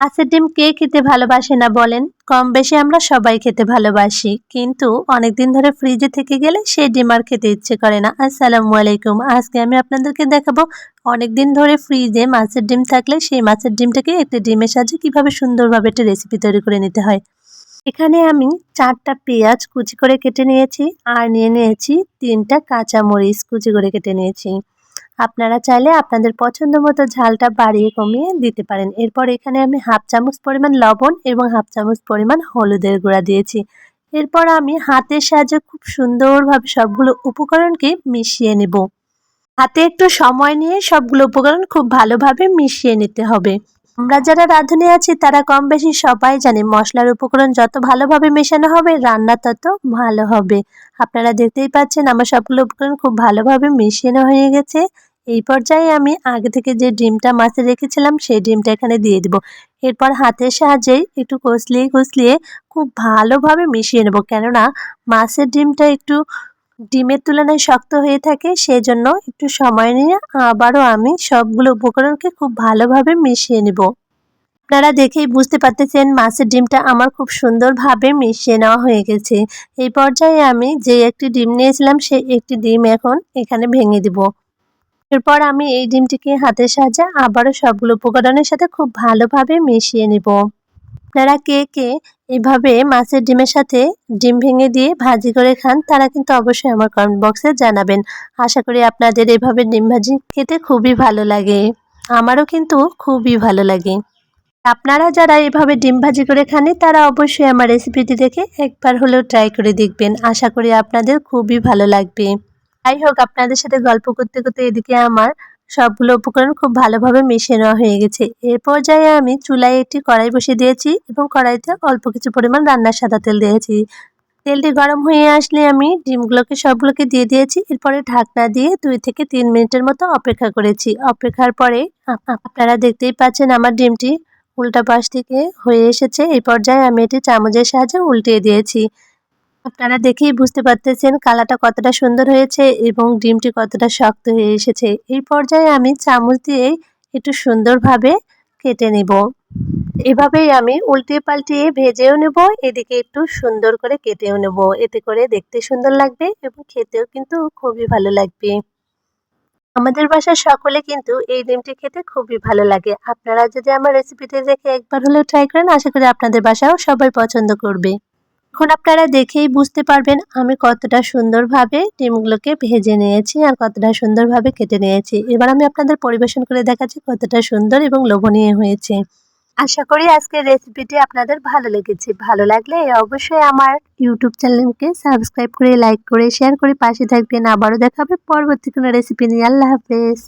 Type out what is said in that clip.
মাছের ডিম কে খেতে ভালোবাসে না বলেন? কম বেশি আমরা সবাই খেতে ভালোবাসি, কিন্তু অনেকদিন ধরে ফ্রিজে থেকে গেলে সেই ডিম আর খেতে ইচ্ছে করে না। আসসালামু আলাইকুম। আজকে আমি আপনাদেরকে দেখাবো অনেকদিন ধরে ফ্রিজে মাছের ডিম থাকলে সেই মাছের ডিমটাকে একটি ডিমের সাহায্যে কীভাবে সুন্দরভাবে একটা রেসিপি তৈরি করে নিতে হয়। এখানে আমি চারটা পেঁয়াজ কুচি করে কেটে নিয়েছি, আর নিয়ে নিয়েছি তিনটা কাঁচামরিচ কুচি করে কেটে নিয়েছি। আপনারা চাইলে আপনাদের পছন্দ মতো ঝালটা বাড়িয়ে কমিয়ে দিতে পারেন। এরপর এখানে আমি হাফ চামচ পরিমাণ লবণ এবং হাফ চামচ পরিমাণ হলুদের গুঁড়া দিয়েছি। এরপর আমি হাতের সাহায্যে খুব সুন্দরভাবে সবগুলো উপকরণকে মিশিয়ে নেব। হাতে একটু সময় নিয়ে সবগুলো উপকরণ খুব ভালোভাবে মিশিয়ে নিতে হবে। আমরা যারা রাঁধুনি আছি, তারা কম বেশি সবাই জানি মশলার উপকরণ যত ভালোভাবে মেশানো হবে, রান্না তত ভালো হবে। আপনারা দেখতেই পাচ্ছেন আমার সবগুলো উপকরণ খুব ভালোভাবে মিশিয়ে হয়ে গেছে। এই পর্যায়ে আমি আগে থেকে যে ডিমটা মাছে রেখেছিলাম, সেই ডিমটা এখানে দিয়ে দিব। এরপর হাতের সাহায্যে একটু কষলিয়ে কষলিয়ে খুব ভালোভাবে মিশিয়ে নেব। কেননা মাছের ডিমটা একটু ডিমের তুলনায় শক্ত হয়ে থাকে সেই জন্য একটু সময় নিয়ে আবারও আমি সবগুলো উপকরণকে খুব ভালোভাবে মিশিয়ে নেব। আপনারা দেখেই বুঝতে পারতেছেন, মাছের ডিমটা আমার খুব সুন্দরভাবে মিশিয়ে নেওয়া হয়ে গেছে। এই পর্যায়ে আমি যে একটি ডিম নিয়েছিলাম, সেই একটি ডিম এখন এখানে ভেঙে দিব। এরপর আমি এই ডিমটিকে হাতের সাহায্যে আবারও সবগুলো উপকরণের সাথে খুব ভালোভাবে মিশিয়ে নিব। আপনারা কে কে এভাবে মাছের ডিমের সাথে ডিম ভেঙে দিয়ে ভাজি করে খান, তারা কিন্তু অবশ্যই আমার কমেন্ট বক্সে জানাবেন। আশা করি আপনাদের এভাবে ডিম ভাজি খেতে খুবই ভালো লাগে। আমারও কিন্তু খুবই ভালো লাগে। আপনারা যারা এভাবে ডিম ভাজি করে খান, তারা অবশ্যই আমার রেসিপিটি দেখে একবার হলেও ট্রাই করে দেখবেন। আশা করি আপনাদের খুবই ভালো লাগবে। যাই হোক, আপনাদের সাথে গল্প করতে করতে এদিকে আমার সবগুলো উপকরণ খুব ভালোভাবে মিশিয়ে নেওয়া হয়ে গেছে। এর পর্যায়ে আমি চুলায় একটি কড়াই বসিয়ে দিয়েছি এবং কড়াইতে অল্প কিছু পরিমাণ রান্নার সাদা তেল দিয়েছি। তেলটি গরম হয়ে আসলে আমি ডিমগুলোকে সবগুলোকে দিয়ে দিয়েছি। এরপরে ঢাকনা দিয়ে দুই থেকে তিন মিনিটের মতো অপেক্ষা করেছি। অপেক্ষার পরে আপনারা দেখতেই পাচ্ছেন আমার ডিমটি উল্টা পাশ থেকে হয়ে এসেছে। এই পর্যায়ে আমি এটি চামচের সাহায্যে উল্টিয়ে দিয়েছি। আপনারা দেখেই বুঝতে পারতেছেন কালারটা কতটা সুন্দর হয়েছে এবং ডিমটি কতটা শক্ত হয়ে এসেছে। এই পর্যায়ে আমি চামচ দিয়ে একটু সুন্দরভাবে কেটে নেব। এভাবেই আমি উল্টিয়ে পাল্টিয়ে ভেজেও নেব, এদিকে একটু সুন্দর করে কেটেও নেব। এতে করে দেখতে সুন্দর লাগবে এবং খেতেও কিন্তু খুবই ভালো লাগবে। আমাদের বাসার সকলে কিন্তু এই ডিমটি খেতে খুবই ভালো লাগে। আপনারা যদি আমার রেসিপিটি দেখে একবার হলেও ট্রাই করেন, আশা করি আপনাদের বাসাও সবাই পছন্দ করবে। এখন আপনারা দেখেই বুঝতে পারবেন আমি কতটা সুন্দরভাবে ডিমগুলোকে ভেজে নিয়েছি আর কতটা সুন্দরভাবে কেটে নিয়েছি। এবার আমি আপনাদের পরিবেশন করে দেখাচ্ছি কতটা সুন্দর এবং লোভনীয় হয়েছে। আশা করি আজকের রেসিপিটি আপনাদের ভালো লেগেছে। ভালো লাগলে অবশ্যই আমার ইউটিউব চ্যানেলকে সাবস্ক্রাইব করে লাইক করে শেয়ার করে পাশে থাকবেন। আবারও দেখাবে পরবর্তী কোনো রেসিপি নিয়ে। আল্লাহ হাফেজ।